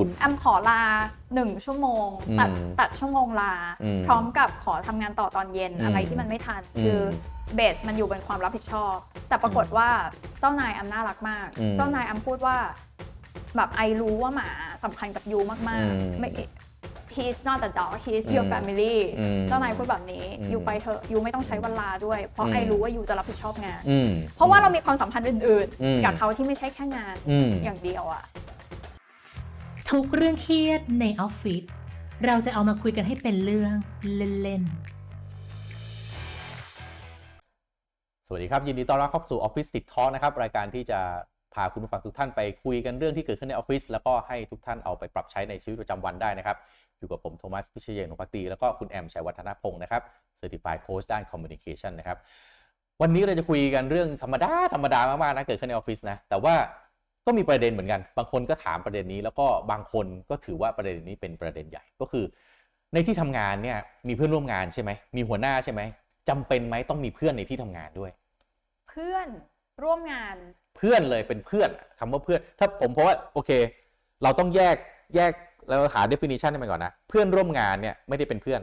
คุณ แอมขอลาหนึ่งชั่วโมง ตัดอืมตัดชั่วโมงลา อืมพร้อมกับขอทำงานต่อตอนเย็นอืมอะไรที่มันไม่ทันอืมคือเบสมันอยู่บนความรับผิดชอบ แต่ปรากฏว่าเจ้านายแอมน่ารักมาก อืมเจ้านายแอมพูดว่า แบบไอรู้ว่าหมาสำคัญกับยูมากอืมๆไม่ he's not a dog he's your อืม family อืมเจ้านายพูดแบบนี้อืมยูไปเถอะยูไม่ต้องใช้เวลาด้วย เพราะอืม ไอรู้ว่ายูจะรับผิดชอบงาน อืม เพราะว่าเรามีความสัมพันธ์อื่นอืม ๆ กับเขาที่ไม่ใช่แค่งาน อืม อย่างเดียวอะ ทุกเรื่องเครียดในออฟฟิศเราจะเอามาคุยกันให้เป็นเรื่องเล่นๆ สวัสดีครับ ยินดีต้อนรับเข้าสู่ Office ติดท้อนะครับ รายการที่จะพาคุณผู้ฟังทุกท่านไปคุยกันเรื่องที่เกิดขึ้นในออฟฟิศแล้วก็ให้ทุกท่านเอาไปปรับใช้ในชีวิตประจำวันได้นะครับ อยู่กับผมโทมัสพิเชยเยนพักตีแล้วก็คุณแอมชัยวัฒนพงศ์นะครับ Certified Coach ด้าน Communication นะครับวันนี้เราจะคุยกันเรื่องธรรมดาธรรมดามากๆนะเกิดขึ้นในออฟฟิศนะแต่ว่า ก็มีประเด็นเหมือนกัน บางคนก็ถามประเด็นนี้ แล้วก็บางคนก็ถือว่าประเด็นนี้เป็นประเด็นใหญ่ก็คือ ในที่ทำงานเนี่ยมีเพื่อนร่วมงานใช่ไหมมีหัวหน้าใช่ไหมจำเป็นไหมต้องมีเพื่อนในที่ทำงานด้วย เพื่อนร่วมงาน เพื่อนเลยเป็นเพื่อนคำว่าเพื่อน ถ้าผมเพราะว่าโอเค เราต้องแยกแยกแล้วหา definition ให้มันก่อนนะ เพื่อนร่วมงานเนี่ยไม่ได้เป็นเพื่อน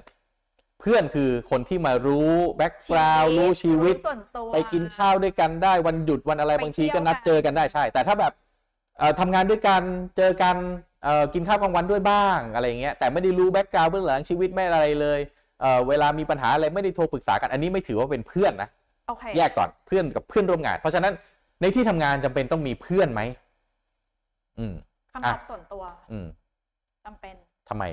เพื่อนคือคนที่มารู้แบ็กกราวด์รู้ชีวิตส่วนตัวไปกินข้าวด้วยกันได้วันหยุดวันอะไรไปบางทีเที่ยวก็นัดกันเจอกันได้ใช่ แต่ถ้าแบบเอ่อ ทำงานด้วยกันเจอกันเอ่อกินข้าวกลางวันด้วยบ้างอะไรอย่างเงี้ยแต่ไม่ได้รู้แบ็กกราวด์เบื้องหลังชีวิตไม่อะไรเลยเอ่อเวลามีปัญหาอะไรไม่ได้โทรปรึกษากันอันนี้ไม่ถือว่าเป็นเพื่อนนะโอเคแยกก่อนเพื่อนกับเพื่อนร่วมงาน เพราะฉะนั้นในที่ทำงานจำเป็นต้องมีเพื่อนไหมอืมคำตอบอะส่วนตัว อืมจำเป็นทำไม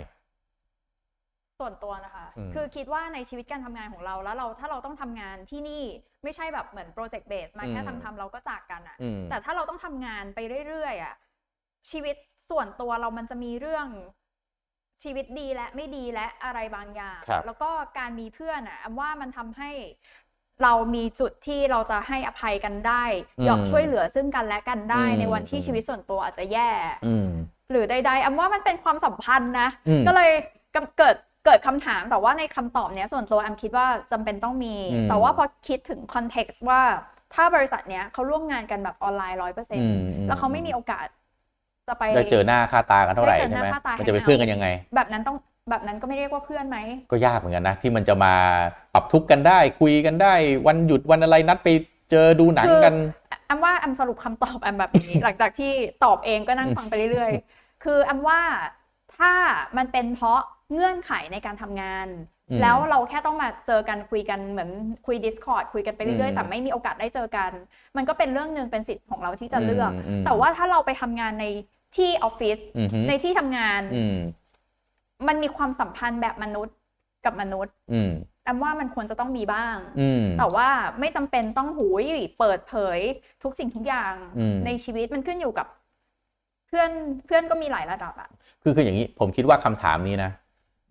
ส่วนตัวนะคะ อืม คือคิดว่าในชีวิตการทำงานของเราแล้วเราถ้าเราต้องทำงานที่นี่ไม่ใช่แบบเหมือนโปรเจกต์เบสมาแค่อืม ทำทำๆเราก็จากกันอะอืม แต่ถ้าเราต้องทำงานไปเรื่อยๆอะชีวิตส่วนตัวเรามันจะมีเรื่องชีวิตดีและไม่ดีและอะไรบางอย่าง ครับ แล้วก็การมีเพื่อนอะแอมว่ามันทำให้เรามีจุดที่เราจะให้อภัยกันได้ยอมช่วยเหลือซึ่งกันและกันได้ในวันที่ชีวิตส่วนตัวอาจจะแย่ อืม หรือใดๆแอมว่ามันเป็นความสัมพันธ์นะ อืม ก็เลยกำเกิด เกิดคำถามแต่ว่าในคำตอบเนี้ยส่วนตัวแอมคิดว่าจำเป็นต้องมีอืมแต่ว่าพอคิดถึงคอนเท็กซ์ว่าถ้าบริษัทเนี้ยเขาร่วมงานกันแบบออนไลน์ร้อยเปอร์เซ็นอืต์มอืมแล้วเขาไม่มีโอกาสจะไปได้เจอหน้าค่าตากันเท่าไหร่ได้เจอหใช่น้าไหมค่าตามันจะเป็น hangout เพื่อนกันยังไง แบบนั้นต้องแบบนั้นก็ไม่เรียกว่าเพื่อนไหม ก็ยากเหมือนกันนะ ที่มันจะมาปรับทุกข์กันได้ คุยกันได้ วันหยุดวันอะไรนัดไปเจอดูหนังกันแอมว่าแอมสรุปคำตอบแอมแบบนี้ หลังจากที่ตอบเองก็นั่งฟังไปเรื่อยๆ คือแอมว่าถ้ามันเป็นเพราะ เงื่อนไขในการทำงานอืมแล้วเราแค่ต้องมาเจอกันคุยกันเหมือนคุย Discord คุยกันไปเรื่อยอืๆมแต่ไม่มีโอกาสได้เจอกัน มันก็เป็นเรื่องหนึ่งเป็นสิทธิ์ของเราที่จะเลือกอืมอืมแต่ว่าถ้าเราไปทำงานในที่ออฟฟิศอือฮึในที่ทำงานอืมมันมีความสัมพันธ์แบบมนุษย์กับมนุษย์อืมแอมว่ามันควรจะต้องมีบ้างอืมแต่ว่าไม่จำเป็นต้องหูยเปิดเผยทุกสิ่งทุกอย่างอืมในชีวิตมันขึ้นอยู่กับ เพื่อนเพื่อนก็มีหลายระดับอะคือคืออย่างนี้ผมคิดว่าคำถามนี้นะ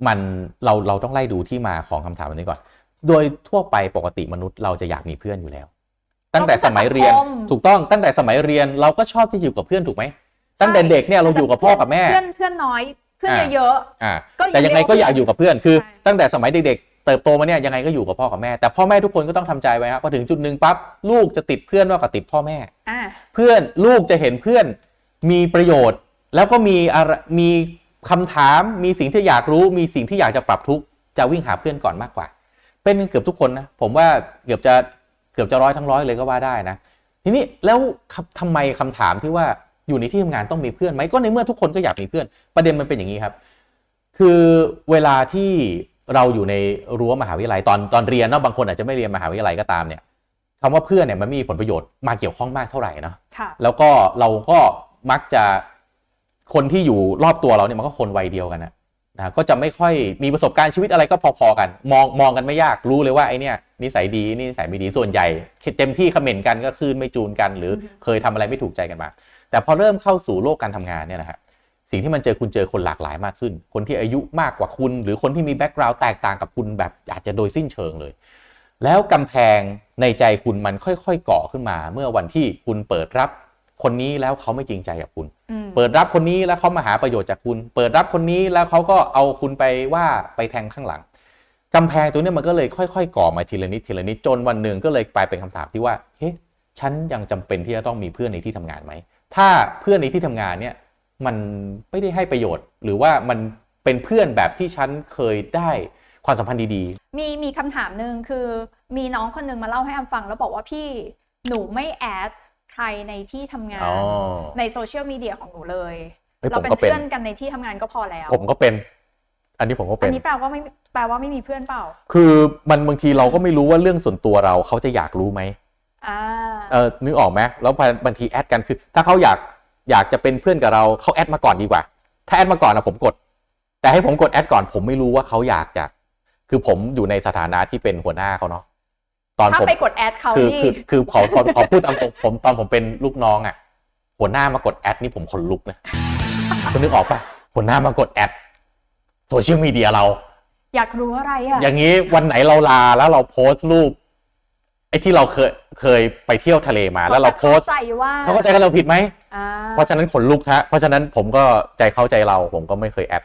มันเราเราต้องไล่ดูที่มาของคำถามอันนี้ก่อน โดยทั่วไปปกติมนุษย์เราจะอยากมีเพื่อนอยู่แล้ว ตั้งแต่สมัยเรียนถูกต้องตั้งแต่สมัยเรียนเราก็ชอบที่อยู่กับเพื่อนถูกไหมตั้งแต่เด็กเนี่ยเราอยู่กับพ่อกับแม่ เพื่อนเพื่อนน้อยเพื่อนอ่าเยอะอ่าก็แต่ยังไงก็อยากอยู่กับเพื่อนคือใช่ตั้งแต่สมัยเด็กๆเติบโตมาเนี่ยยังไงก็อยู่กับพ่อกับแม่ แต่พ่อแม่ทุกคนก็ต้องทำใจไว้ครับพอถึงจุดหนึ่งปั๊บลูกจะติดเพื่อนมากกว่าติดพ่อแม่ๆอ่าเพื่อนลูกจะเห็นเพื่อนมีประโยชน์ แล้วก็มีอะไรมี คำถามมีสิ่งที่อยากรู้ มีสิ่งที่อยากจะปรับทุกข์จะวิ่งหาเพื่อนก่อนมากกว่า เป็นเกือบทุกคนนะผมว่าเกือบจะเกือบจะร้อยทั้งร้อยเลยก็ว่าได้นะ ทีนี้แล้วครับทำไมคำถามที่ว่าอยู่ในที่ทำงานต้องมีเพื่อนไหมก็ในเมื่อทุกคนก็อยากมีเพื่อน ประเด็นมันเป็นอย่างนี้ครับ คือเวลาที่เราอยู่ในรั้วมหาวิทยาลัยตอนตอนเรียนเนาะบางคนอาจจะไม่เรียนมหาวิทยาลัยก็ตามเนี่ยคำว่าเพื่อนเนี่ยมันไม่มีผลประโยชน์มาเกี่ยวข้องมากเท่าไหร่เนาะค่ะแล้วก็เราก็มักจะ คนที่อยู่รอบตัวเราเนี่ยมันก็คนวัยเดียวกันนะนะก็จะไม่ค่อยมีประสบการณ์ชีวิตอะไรก็พอๆกัน มองมองกันไม่ยากรู้เลยว่าไอเนี่ยนิสัยดีนี่นิสัยไม่ดีส่วนใหญ่ เต็มที่คอมเมนต์กันก็คืนไม่จูนกัน หรือเคยทำอะไรไม่ถูกใจกันมา แต่พอเริ่มเข้าสู่โลกการทำงานเนี่ยนะฮะสิ่งที่มันเจอคุณเจอคนหลากหลายมากขึ้น คนที่อายุมากกว่าคุณ หรือคนที่มีแบ็กกราวด์แตกต่างกับคุณแบบอาจจะโดยสิ้นเชิงเลย แล้วกำแพงในใจคุณมันค่อยๆก่อขึ้นมา เมื่อวันที่คุณเปิดรับ คนนี้แล้วเขาไม่จริงใจกับคุณอืมเปิดรับคนนี้แล้วเขามาหาประโยชน์จากคุณ เปิดรับคนนี้แล้วเขาก็เอาคุณไปว่าไปแทงข้างหลังกำแพงตัวเนี้มันก็เลยค่อยๆ ก่อมาทีละนิดทีละนิดจนวันหนึ่งก็เลยกลายเป็นคำถามที่ว่าเฮ้ฉันยังจำเป็นที่จะต้องมีเพื่อนในที่ทำงานไหมถ้าเพื่อนในที่ทำงานเนี่ยมันไม่ได้ให้ประโยชน์ หรือว่ามันเป็นเพื่อนแบบที่ฉันเคยได้ความสัมพันธ์ดีมีมีคำถามหนึ่งคือมีน้องคนหนึ่งมาเล่าให้แอมฟังแล้วบอกว่าพี่หนูไม่แอด ใครในที่ทำงาๆนอ๋อ ในโซเชียลมีเดียของหนูเลยเฮ้ยเราผมเป็นก็เป็น เพื่อนกันในที่ทำงานก็พอแล้ว ผมก็เป็น อันนี้ผมก็อัเป็น นนี้แปลว่าไม่แปลว่าไม่มีเพื่อนเปล่า คือมันบางทีเราก็ไม่รู้ว่าเรื่องส่วนตัวเราเขาจะอยากรู้ไหมอ่า เออนึกออกไหมแล้วบางทีแอดกันคือ ถ้าเขาอยากอยากจะเป็นเพื่อนกับเราเขาแอดมาก่อนดีกว่า ถ้าแอดมาก่อนนะผมกด แต่ให้ผมกดแอดก่อน ผมไม่รู้ว่าเขาอยากจะ คือผมอยู่ในสถานะที่เป็นหัวหน้าเขาเนาะ ตอนถ้าผมไปกดแอดเขาคือนี่คือคือขอขอขอพูดตามตรงผมตอนผมเป็นลูกน้องอะหัวหน้ามากดแอดนี่ผมขนลุกนะคุณนึกออกปะหัวหน้ามากดแอดโซเชียลมีเดียเรา อยากรู้อะไรอะ อย่างนี้วันไหนเราลาแล้วเราโพสต์รูปไอ้ที่เราเคยเคยไปเที่ยวทะเลมา แล้วเราโพสต์ใส่ว่าเขาก็ใจกันเราผิดไหมอ่าเพราะฉะนั้นขนลุกฮะเพราะฉะนั้นผมก็ใจเข้าใจเราผมก็ไม่เคยแอด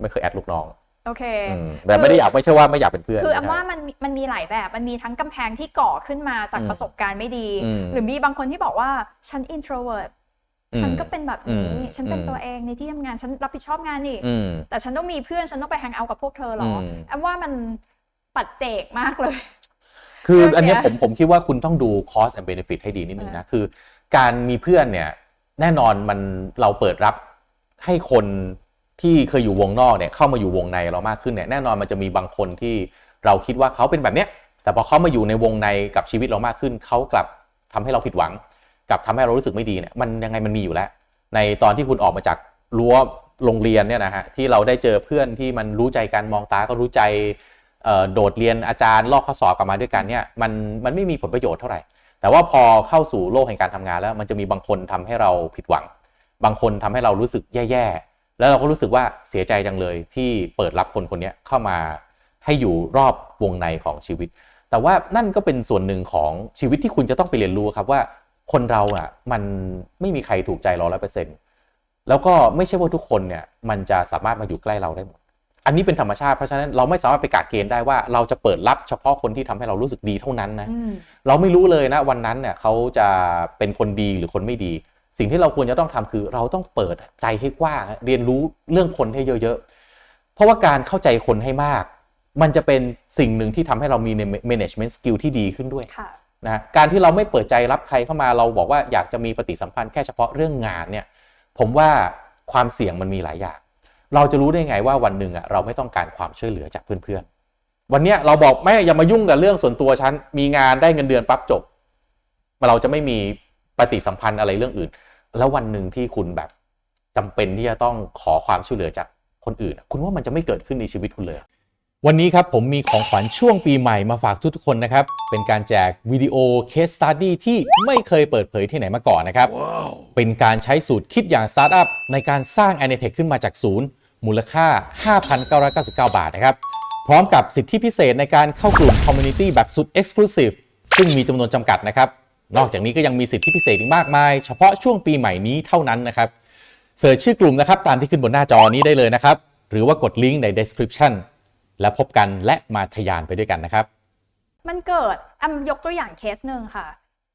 ไม่เคยแอดลูกน้อง โอเคอืมแต่ไม่ได้อยากไม่ใช่ว่าไม่อยากเป็นเพื่อนคือแอมนะว่ามันมีมันมีหลายแบบมันมีทั้งกำแพงที่ก่อขึ้นมาจากอืมประสบการณ์ไม่ดีอืมหรือมีบางคนที่บอกว่าฉัน introvert อืมฉันก็เป็นแบบนี้อืมฉันเป็นอืมตัวเองในที่ทำงาน ฉันรับผิดชอบงานนี่อืมแต่ฉันต้องมีเพื่อน ฉันต้องไปแฮงเอาท์กับพวกเธอเหรออมแอมว่ามันปัดเจกมากเลย คือเรื่องอันเนี้ยเนี้ยผมผมคิดว่าคุณต้องดู cost and benefit ให้ดีนิดนึงนะ คือ การมีเพื่อนเนี่ย แน่นอนมันเราเปิดรับให้คน ที่เคยอยู่วงนอกเนี่ยเข้ามาอยู่วงในเรามากขึ้นเนี่ยแน่นอนมันจะมีบางคนที่เราคิดว่าเขาเป็นแบบเนี้ยแต่พอเขามาอยู่ในวงในกับชีวิตเรามากขึ้นเขากลับทำให้เราผิดหวังกลับทำให้เรารู้สึกไม่ดีเนี่ยมันยังไงมันมีอยู่แล้ว ในตอนที่คุณออกมาจากรั้วโรงเรียนเนี่ยนะฮะที่เราได้เจอเพื่อนที่มันรู้ใจกันมองตาก็รู้ใจโดดเรียนอาจารย์ลอกข้อสอบกลับมาด้วยกันเนี่ยมันมันไม่มีผลประโยชน์เท่าไหร่ แต่ว่าพอเข้าสู่โลกแห่งการทำงานแล้ว มันจะมีบางคนทำให้เราผิดหวัง บางคนทำให้เรารู้สึกแย่ๆ แล้วเราก็รู้สึกว่าเสียใจจังเลยที่เปิดรับคนคนนี้เข้ามาให้อยู่รอบวงในของชีวิต แต่ว่านั่นก็เป็นส่วนหนึ่งของชีวิตที่คุณจะต้องไปเรียนรู้ครับว่าคนเราอะมันไม่มีใครถูกใจเราร้อยเปอร์เซ็นต์แล้วก็ไม่ใช่ว่าทุกคนเนี่ยมันจะสามารถมาอยู่ใกล้เราได้หมด อันนี้เป็นธรรมชาติเพราะฉะนั้นเราไม่สามารถไปกะเกณฑ์ได้ว่าเราจะเปิดรับเฉพาะคนที่ทำให้เรารู้สึกดีเท่านั้นนะอืมเราไม่รู้เลยนะวันนั้นเนี่ยเขาจะเป็นคนดีหรือคนไม่ดี สิ่งที่เราควรจะต้องทำคือ เราต้องเปิดใจให้กว้างเรียนรู้เรื่องคนให้เยอะๆ เพราะว่าการเข้าใจคนให้มาก มันจะเป็นสิ่งหนึ่งที่ทำให้เรามี management skill ที่ดีขึ้นด้วยค่ะนะการที่เราไม่เปิดใจรับใครเข้ามาเราบอกว่าอยากจะมีปฏิสัมพันธ์แค่เฉพาะเรื่องงานเนี่ยผมว่าความเสี่ยงมันมีหลายอย่าง เราจะรู้ได้ไงว่าวันหนึ่งอะเราไม่ต้องการความช่วยเหลือจากเพื่อนๆ วันเนี้ยเราบอกแม่อย่ามายุ่งกับเรื่องส่วนตัวฉันมีงานได้เงินเดือนปั๊บจบ เราจะไม่มีปฏิสัมพันธ์อะไรเรื่องอื่น แล้ววันหนึ่งที่คุณแบบจำเป็นที่จะต้องขอความช่วยเหลือจากคนอื่นอะคุณว่ามันจะไม่เกิดขึ้นในชีวิตคุณเลย วันนี้ครับผมมีของขวัญช่วงปีใหม่มาฝากทุกๆคนนะครับ เป็นการแจกวิดีโอ Case Study ที่ไม่เคยเปิดเผยที่ไหนมาก่อนนะครับเป็นการใช้สูตรคิดอย่างสตาร์ทอัพในการสร้าง a n i t e c h ขึ้นมาจากศูนย์ มูลค่า 5,999 บาทนะครับ พร้อมกับสิทธิพิเศษในการเข้ากลุ่ม Community แบบสุด Exclusive ซึ่งมีจำนวนจำกัดนะครับ นอกจากนี้ก็ยังมีสิทธิพิเศษอีกมากมาย เฉพาะช่วงปีใหม่นี้เท่านั้นนะครับเสิร์ชชื่อกลุ่มนะครับตามที่ขึ้นบนหน้าจอนี้ได้เลยนะครับ หรือว่ากดลิงก์ใน description แล้วพบกันและมาทะยานไปด้วยกันนะครับ มันเกิดแอมยกตัวอย่างเคสหนึ่งค่ะ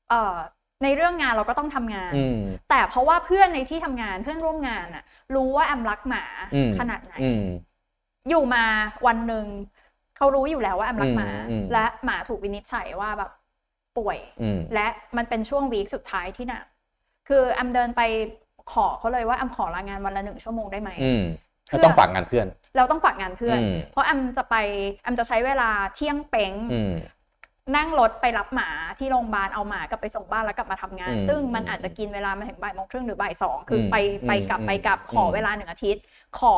เอ่อในเรื่องงานเราก็ต้องทำงาน อืม แต่เพราะว่าเพื่อนในที่ทำงานเพื่อนร่วมงานอะรู้ว่าแอมรักหมาอืม ขนาดไหน อืม อยู่มาวันหนึ่งเขารู้อยู่แล้วว่าแอมรักหมา อืมอืม และหมาถูกวินิจฉัยว่าแบบ ป่วยอืมและมันเป็นช่วงวีคสุดท้ายที่หนักคือแอมเดินไปขอเขาเลยว่าแอมขอลางานวันละหนึ่งชั่วโมงได้ไหมอืมเพื่ก็อต้องฝากงานเพื่อน เราต้องฝากงานเพื่อนอืมเพราะแอมจะไปแอมจะใช้เวลาเที่ยงเป้งอืมนั่งรถไปรับหมาที่โรงพยาบาลเอาหมากลับไปส่งบ้านแล้วกลับมาทำงานอืมซึ่งมันอาจจะกินเวลามาถึงบ่ายโมงครึ่งหรือบ่ายสองคืออมไปไปอืมกลับอืมไปกลับขออืมเวลาหนึ่งอาทิตย์ ขอ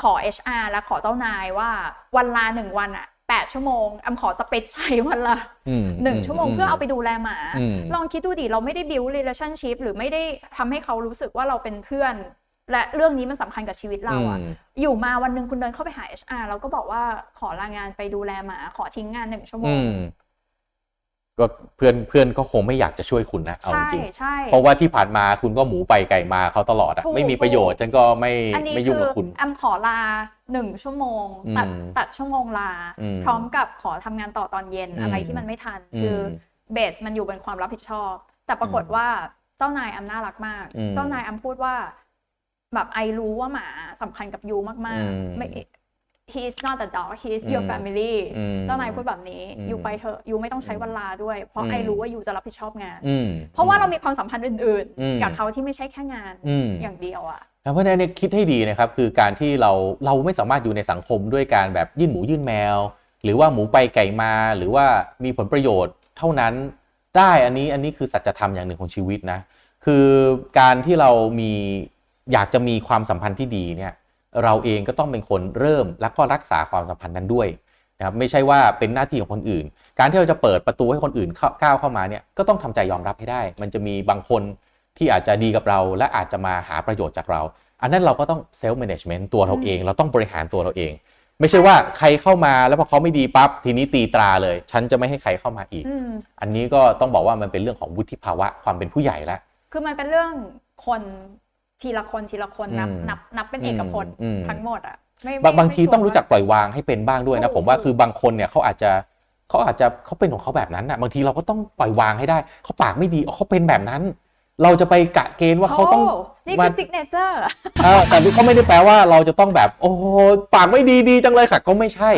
ขอ HR และขอเจ้านายว่าวันลาหนึ่งวันอะ แปดชั่วโมงแอมขอสเปซใช้วันละอืมหนึ่งชั่วโมงเพื่อเอาไปดูแลหมาอืมลองคิดดูดิเราไม่ได้ build relationship หรือไม่ได้ทำให้เขารู้สึกว่าเราเป็นเพื่อน และเรื่องนี้มันสำคัญกับชีวิตเราอะอืมอยู่มาวันหนึ่งคุณเดินเข้าไปหา HR แล้วก็บอกว่าขอลางานไปดูแลหมา ขอทิ้งงานหนึ่งชั่วโมอืงมก็เพื่อนเพื่อนก็คงไม่อยากจะช่วยคุณนะเอาจใช่ริงใช่เพราะว่าที่ผ่านมาคุณก็หมูไปไก่มาเขาตลอดอะถูกไม่มีประโยชน์ฉันก็ไม่อันนี้ไม่ยุ่งคืกับคุณแอมขอลา หนึ่งชั่วโมงตัดอืมตัดชั่วโมงลาอืมพร้อมกับขอทำงานต่อตอนเย็นอืมอะไรที่มันไม่ทันอืมคือเบสมันอยู่บนความรับผิดชอบ แต่ปรากฏอืมว่าเจ้านายแอมน่ารักมากอืมเจ้านายแอมพูดว่า แบบไอรู้ว่าหมาสำคัญกับยูมากอืมๆไม่ he is not a dog he is your อืม family อืมเจ้านายพูดแบบนี้อืมยูไปเถอะยูไม่ต้องใช้เวลาด้วย เพราะอืมไอรู้ว่ายูจะรับผิดชอบงานอืมเพราะว่าเรามีความสัมพันธ์อื่นอืมๆกับเขาที่ไม่ใช่แค่งานอืมอย่างเดียวอะเพราะฉะนั้นเนี่ยคิดให้ดีนะครับคือการที่เราเราไม่สามารถอยู่ในสังคมด้วยการแบบยื่นหมูยื่นแมว หรือว่าหมูไปไก่มาหรือว่ามีผลประโยชน์เท่านั้นได้อันนี้อันนี้คือสัจธรรมอย่างหนึ่งของชีวิตนะคือการที่เรามีอยากจะมีความสัมพันธ์ที่ดีเนี่ย เราเองก็ต้องเป็นคนเริ่มแล้วก็รักษาความสัมพันธ์นั้นด้วยนะครับไม่ใช่ว่าเป็นหน้าที่ของคนอื่น การที่เราจะเปิดประตูให้คนอื่นเข้าก้าวเข้ามาเนี่ยก็ต้องทำใจยอมรับให้ได้ มันจะมีบางคนที่อาจจะดีกับเราและอาจจะมาหาประโยชน์จากเรา อันนั้นเราก็ต้องเซลฟ์แมネจเมนต์ตัวเราเอง เราต้องบริหารตัวเราเอง ไม่ใช่ว่าใครเข้ามาแล้วพอเขาไม่ดีปั๊บทีนี้ตีตราเลย ฉันจะไม่ให้ใครเข้ามาอีกอืมอันนี้ก็ต้องบอกว่ามันเป็นเรื่องของวุฒิภาวะความเป็นผู้ใหญ่แล้วคือมันเป็นเรื่องคน ทีละคนทีละคนนับอืม นับนับเป็นเอกพจน์อืม ทั้งหมดอะไม่บางไม่บางทีไม่ชัวต้องรู้จักปล่อยวางให้เป็นบ้างด้วยนะถูกผมว่าถูกคือบางคนเนี่ยเขาอาจจะเขาอาจจะเขาเป็นของเขาแบบนั้นอะบางทีเราก็ต้องปล่อยวางให้ได้เขาปากไม่ดีอ๋อเขาเป็นแบบนั้น เราจะไปกะเกณฑ์ว่าเขาต้อง โนี่มาคือซิกเนเจอร์ เออแต่ก็ไม่ได้แปลว่าเราจะต้องแบบ โอ้โหปากไม่ดีดีจังเลยค่ะ ก็ไม่ใช่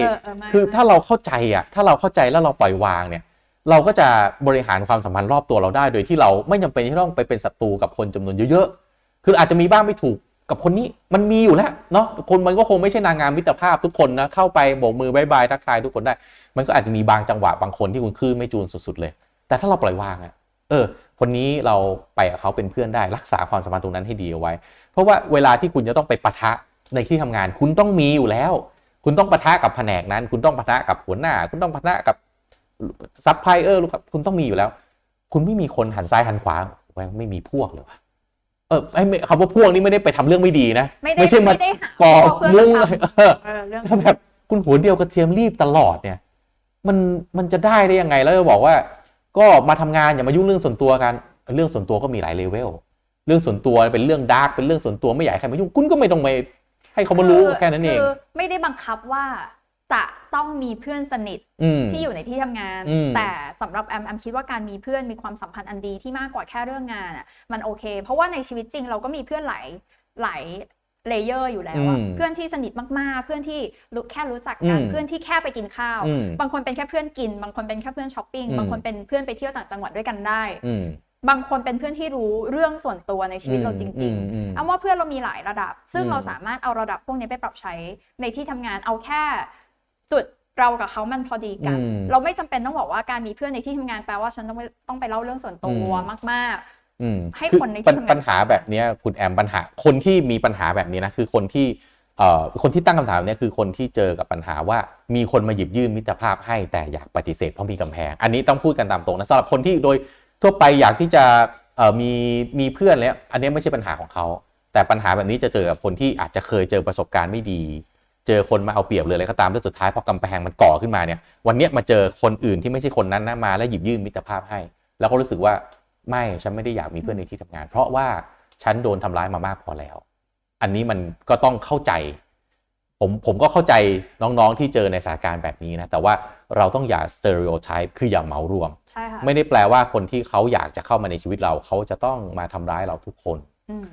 คือถ้าเราเข้าใจอะถ้าเราเข้าใจแล้วเราปล่อยวางเนี่ย เราก็จะบริหารความสัมพันธ์รอบตัวเราได้ โดยที่เราไม่จำเป็นที่ต้องไปเป็นศัตรูกับคนจำนวนเยอะๆ คืออาจจะมีบ้างไม่ถูกกับคนนี้มันมีอยู่แล้วเนาะคนมันก็คงไม่ใช่นางงามมิตรภาพทุกคนนะเข้าไปโบกมือบายบายทักทายทุกคนได้ มันก็อาจจะมีบางจังหวะบางคนที่คุณคลื่นไม่จูนสุดๆเลย แต่ถ้าเราปล่อยวางอะเออ คนนี้เราไปกับเขาเป็นเพื่อนได้รักษาความสัมพันธ์ตรงนั้นให้ดีเอาไว้ เพราะว่าเวลาที่คุณจะต้องไปปะทะในที่ทำงาน คุณต้องมีอยู่แล้ว คุณต้องปะทะกับแผนกนั้น คุณต้องปะทะกับหัวหน้า คุณต้องปะทะกับซัพพลายเออร์คุณต้องมีอยู่แล้ว คุณไม่มีคนหันซ้ายหันขวาไม่มีพวกเลยวะ เออไอ้ไม่คำว่าพวกนี้ไม่ได้ไปทำเรื่องไม่ดีนะ ไม่ได้ไม่ใช่มาไม่ได้หาก่อเพื่อนมุ้งมาเลยทำเออเออเรื่องถ้าแบบคุณหัวเดียวกระเทียมรีบตลอดเนี่ย มันมันจะได้ได้ยังไงแล้วจะบอกว่า ก็มาทำงานอย่ามายุ่งเรื่องส่วนตัวกัน เรื่องส่วนตัวก็มีหลายเลเวลเรื่องส่วนตัวเป็นเรื่องดาร์กเป็นเรื่องส่วนตัวไม่อยากให้ใครมายุ่งคุณก็ไม่ต้องไปให้เขามารู้แค่นั้นเองคือไม่ได้บังคับว่า จะต้องมีเพื่อนสนิทอืมที่อยู่ในที่ทำงานอืมแต่สำหรับแอมแอมคิดว่าการมีเพื่อนมีความสัมพันธ์อันดีที่มากกว่าแค่เรื่องงานอะมันโอเค เพราะว่าในชีวิตจริงเราก็มีเพื่อนหลายหลายเลเยอร์อยู่แล้วอะอืมเพื่อนที่สนิทมากๆ เพื่อนที่รู้แค่รู้จักกันอืมเพื่อนที่แค่ไปกินข้าวอืมบางคนเป็นแค่เพื่อนกิน บางคนเป็นแค่เพื่อนช้อปปิ้งอืมบางคนเป็นเพื่อนไปเที่ยวต่างจังหวัดด้วยกันได้อืมบางคนเป็นเพื่อนที่รู้เรื่องส่วนตัวในชีวิตเราจริงอืมอืมๆเอาว่าเพื่อนเรามีหลายระดับ ซึ่งอืมเราสามารถเอาระดับพวกนี้ไปปรับใช้ในที่ทำงาน เอาแค่ จุดเรากับเขามันพอดีกันอืมเราไม่จำเป็นต้องบอกว่าการมีเพื่อนในที่ทำงานแปลว่าฉันต้องไปต้องไปเล่าเรื่องส่วนตัวอืมมากอืมให้คือคนในที่ปัญทำงานปัญหาแบบเนี้ยคุณแอมปัญหา คนที่มีปัญหาแบบนี้นะคือคนที่เอ่อคนที่ตั้งคำถามเนี้ยคือคนที่เจอกับปัญหาว่ามีคนมาหยิบยื่นมิตรภาพให้แต่อยากปฏิเสธเพราะมีกำแพง อันนี้ต้องพูดกันตามตรงนะสำหรับคนที่โดยทั่วไปอยากที่จะเอ่อมีมีเพื่อนแล้ว อันนี้ไม่ใช่ปัญหาของเขาแต่ปัญหาแบบนี้จะเจอกับคนที่อาจจะเคยเจอประสบการณ์ไม่ดี เจอคนมาเอาเปรียบเลยอะไรก็ตามแล้วสุดท้ายพอกำแพงมันก่อขึ้นมาเนี่ยวันเนี้ยมาเจอคนอื่นที่ไม่ใช่คนนั้นนะมาแล้วหยิบยื่นมิตรภาพให้ แล้วก็รู้สึกว่าไม่ฉันไม่ได้อยากมีเพื่อนในที่ทำงาน เพราะว่าฉันโดนทำร้ายมามากพอแล้ว อันนี้มันก็ต้องเข้าใจ ผมผมก็เข้าใจน้องๆที่เจอในสถานการณ์แบบนี้นะแต่ว่าเราต้องอย่า stereotype คืออย่าเหมารวมๆใช่ค่ะไม่ได้แปลว่าคนที่เขาอยากจะเข้ามาในชีวิตเราเขาจะต้องมาทำร้ายเราทุกคนอืม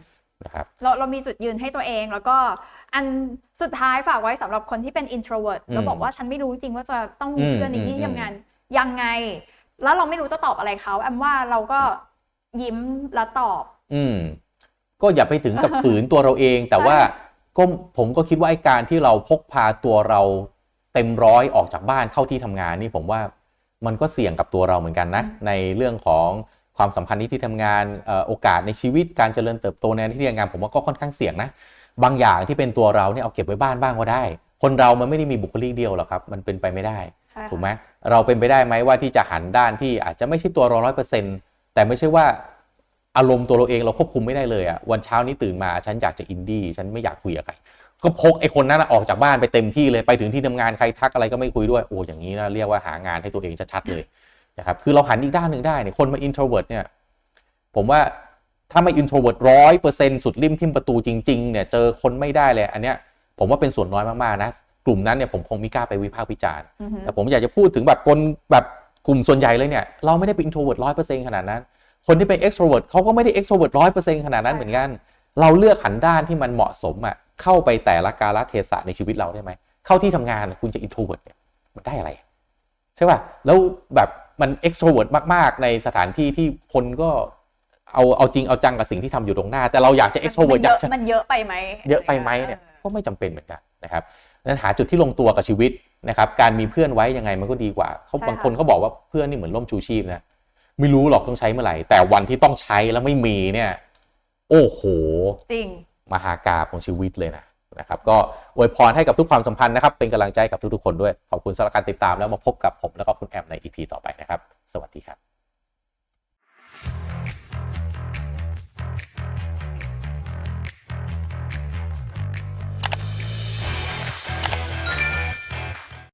นะครับเราเรามีจุดยืนให้ตัวเองแล้วก็ อันสุดท้ายฝากไว้สำหรับคนที่เป็น introvert อืมแล้วบอกว่าฉันไม่รู้จริงว่าจะต้องมีอืมเพื่อนในที่อืมทำงานยังไง แล้วเราไม่รู้จะตอบอะไรเขาแอมว่าเราก็ยิ้มแล้วตอบ อืมก็อย่าไปถึงกับฝืนตัวเราเอง แต่ว่าก็ผมก็คิดว่าไอ้การที่เราพกพาตัวเราเต็มร้อยออกจากบ้านเข้าที่ทำงานนี่ผมว่ามันก็เสี่ยงกับตัวเราเหมือนกันนะ ในเรื่องของความสัมพันธ์ในที่ทำงานเอ่อโอกาสในชีวิตการเจริญเติบโตในที่ทำงาน ผมว่าก็ค่อนข้างเสี่ยงนะ บางอย่างที่เป็นตัวเราเนี่ยเอาเก็บไว้บ้านบ้างก็ได้ คนเรามันไม่ได้มีบุคลิกเดียวหรอกครับ มันเป็นไปไม่ได้ใช่ค่ะถูกไหมเราเป็นไปได้ไหมว่าที่จะหันด้านที่อาจจะไม่ใช่ตัวเราร้อยเปอร์เซ็นต์แต่ไม่ใช่ว่าอารมณ์ตัวเราเองเราควบคุมไม่ได้เลยอะวันเช้านี้ตื่นมาฉันอยากจะอินดี้ฉันไม่อยากคุยกับใครก็พกไอ้คนนั้นน่ะออกจากบ้านไปเต็มที่เลยไปถึงที่ทำงานใครทักอะไรก็ไม่คุยด้วยโอ้อย่างนี้นะเรียกว่าหางานให้ตัวเองชัดๆเลยนะครับคือเราหันอีกด้านหนึ่งได้เนี่ยคนมา introvert เนี่ยผมว่า ถ้าไม่ introvert ร้อยเปอร์เซ็นต์สุดริมทิมประตูจริงๆเนี่ยเจอคนไม่ได้เลยอันเนี้ยผมว่าเป็นส่วนน้อยมากๆนะกลุ่มนั้นเนี่ยผมคงไม่กล้าไปวิพากษ์วิจารณ์อือฮึแต่ผมอยากจะพูดถึงแบบคนแบบกลุ่มส่วนใหญ่เลยเนี่ยเราไม่ได้เป็น introvert ร้อยเปอร์เซ็นต์ขนาดนั้น คนที่เป็น extrovert เขาก็ไม่ได้ extrovert ร้อยเปอร์เซ็นต์ขนาดนั้นเหมือนกัน เราเลือกหันด้านที่มันเหมาะสมอะเข้าไปแต่ละกาลเทศะในชีวิตเราได้ไหมเข้าที่ทำงานคุณจะ introvert เนี่ยมันได้อะไรใช่ป่ะแล้วแบบมัน extrovert มากๆ ในสถานที่ที่คนก็ เอาเอาจริงเอาจังกับสิ่งที่ทำอยู่ตรงหน้า แต่เราอยากจะมัน extrovert อยากจะมันเยอะไปไหมเยอะไปไหมเนี่ยก็ไม่จำเป็นเหมือนกันนะครับนั้นหาจุดที่ลงตัวกับชีวิตนะครับ การมีเพื่อนไว้ยังไงมันก็ดีกว่าเขาบางคนเขาบอกว่าเพื่อนนี่เหมือนร่มชูชีพนะไม่รู้หรอกต้องใช้เมื่อไหร่ แต่วันที่ต้องใช้แล้วไม่มีเนี่ย โอ้โห จริงมหากาบของชีวิตเลยนะนะครับ ก็อวยพรให้กับทุกความสัมพันธ์นะครับ เป็นกำลังใจกับทุกๆคนด้วย ขอบคุณสำหรับการติดตามแล้วมาพบกับผมแล้วก็คุณแอมใน EP ต่อไปนะครับ สวัสดีครับ